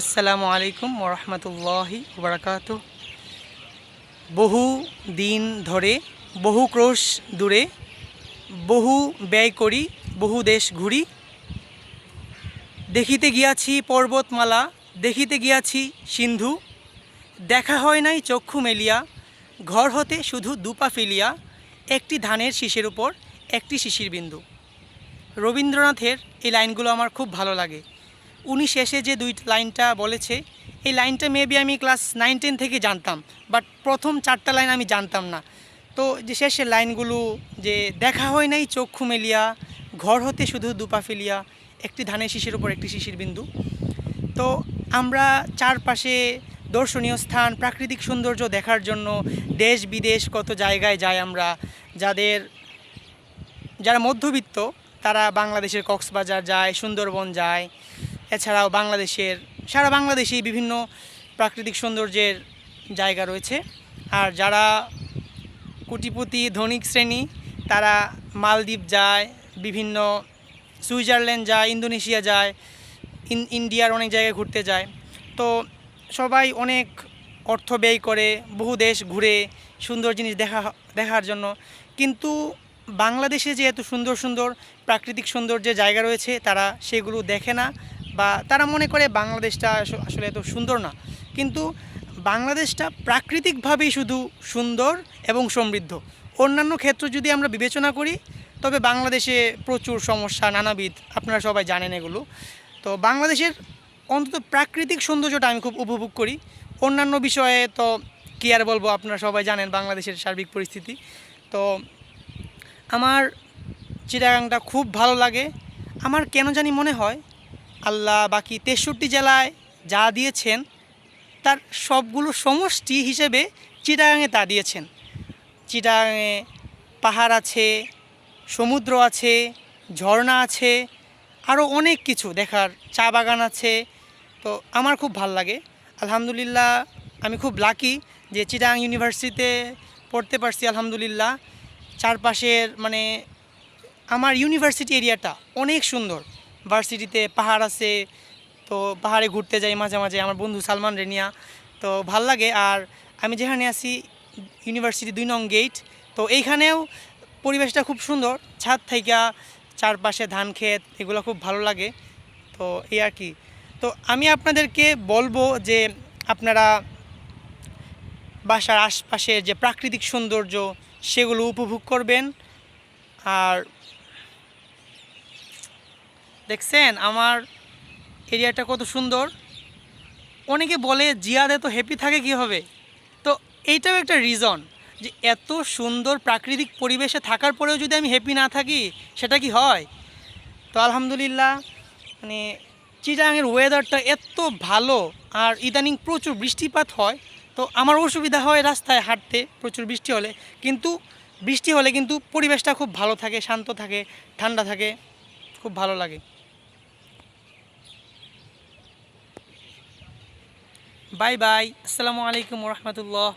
আসসালামু আলাইকুম ওরহমতুল্লাহি বারাকাত বহু দিন ধরে, বহু ক্রোশ দূরে, বহু ব্যয় করি, বহু দেশ ঘুরি। দেখিতে গিয়াছি পর্বতমালা, দেখিতে গিয়াছি সিন্ধু। দেখা হয় নাই চক্ষু মেলিয়া, ঘর হতে শুধু দুপা ফেলিয়া, একটি ধানের শীষের উপর, একটি শিশির বিন্দু। রবীন্দ্রনাথের এই লাইনগুলো আমার খুব ভালো লাগে। উনি শেষে যে দুই লাইনটা বলেছে, এই লাইনটা মেবি আমি ক্লাস নাইন টেন থেকে জানতাম বাট প্রথম চারটা লাইন আমি জানতাম না। তো যে শেষের লাইনগুলো যে দেখা হয় নাই চক্ষু মেলিয়া ঘর হতে শুধু দুপা ফেলিয়া, একটি ধানের শিশির উপর একটি শিশির বিন্দু। তো আমরা চারপাশে দর্শনীয় স্থান, প্রাকৃতিক সৌন্দর্য দেখার জন্য দেশ বিদেশ কত জায়গায় যাই আমরা, যাদের, যারা মধ্যবিত্ত, তারা বাংলাদেশের কক্সবাজার যায়, সুন্দরবন যায় এছাড়াও বাংলাদেশের, সারা বাংলাদেশেই বিভিন্ন প্রাকৃতিক সৌন্দর্যের জায়গা রয়েছে। আর যারা কোটিপতি, ধনিক শ্রেণি, তারা মালদ্বীপ যায়, বিভিন্ন সুইজারল্যান্ড যায়, ইন্দোনেশিয়া যায়, ইন, ইন্ডিয়ার অনেক জায়গায় ঘুরতে যায়। তো সবাই অনেক অর্থ ব্যয় করে বহু দেশ ঘুরে সুন্দর জিনিস দেখা, দেখার জন্য। কিন্তু বাংলাদেশে যে এত সুন্দর সুন্দর প্রাকৃতিক সৌন্দর্যের জায়গা রয়েছে, তারা সেগুলো দেখে না। বা তারা মনে করে বাংলাদেশটা আসলে এত সুন্দর না। কিন্তু বাংলাদেশটা প্রাকৃতিকভাবেই শুধু সুন্দর এবং সমৃদ্ধ। অন্যান্য ক্ষেত্র যদি আমরা বিবেচনা করি, তবে বাংলাদেশে প্রচুর সমস্যা, নানাবিধ, আপনারা সবাই জানেন এগুলো। তো বাংলাদেশের অন্তত প্রাকৃতিক সৌন্দর্যটা আমি খুব উপভোগ করি। অন্যান্য বিষয়ে তো কী আর বলব, আপনারা সবাই জানেন বাংলাদেশের সার্বিক পরিস্থিতি। তো আমার চিটাগাংটা খুব ভালো লাগে। আমার কেন জানি মনে হয় আল্লাহ বাকি তেষট্টি জেলায় যা দিয়েছেন, তার সবগুলো সমষ্টি হিসেবে চিটাগাংয়ে তা দিয়েছেন। চিটাগাঙে পাহাড় আছে, সমুদ্র আছে, ঝর্ণা আছে আরও অনেক কিছু দেখার চা বাগান আছে। তো আমার খুব ভালো লাগে। আলহামদুলিল্লাহ, আমি খুব লাকি যে চিটাগাং ইউনিভার্সিটিতে পড়তে পারছি, আলহামদুলিল্লাহ। চারপাশের মানে আমার ইউনিভার্সিটি এরিয়াটা অনেক সুন্দর। ভার্সিটিতে পাহাড় আছে, তো পাহাড়ে ঘুরতে যাই মাঝে মাঝে আমার বন্ধু সালমান রেনিয়া তো ভালো লাগে আর আমি যেখানে আছি, ইউনিভার্সিটি দুই নং গেট, তো এইখানেও পরিবেশটা খুব সুন্দর। ছাদ থাইকা, চারপাশে ধান ক্ষেত, এগুলো খুব ভালো লাগে। তো এই আর কি। তো আমি আপনাদেরকে বলব যে আপনারা বাসার আশপাশের যে প্রাকৃতিক সৌন্দর্য, সেগুলো উপভোগ করবেন। আর দেখছেন, আমার এরিয়াটা কত সুন্দর। অনেকে বলে জিয়াদ এত হ্যাপি থাকে কী হবে তো এইটাও একটা রিজন যে এত সুন্দর প্রাকৃতিক পরিবেশে থাকার পরেও যদি আমি হ্যাপি না থাকি, সেটা কি হয়? তো আলহামদুলিল্লাহ মানে চিটাঙের ওয়েদারটা এত ভালো আর ইদানিং প্রচুর বৃষ্টিপাত হয়। তো আমার অসুবিধা হয় রাস্তায় হাঁটতে, প্রচুর বৃষ্টি হলে। কিন্তু বৃষ্টি হলে কিন্তু পরিবেশটা খুব ভালো থাকে, শান্ত থাকে, ঠান্ডা থাকে, খুব ভালো লাগে। বাই বাই আসসালামু আলাইকুম রহমতুল্লাহ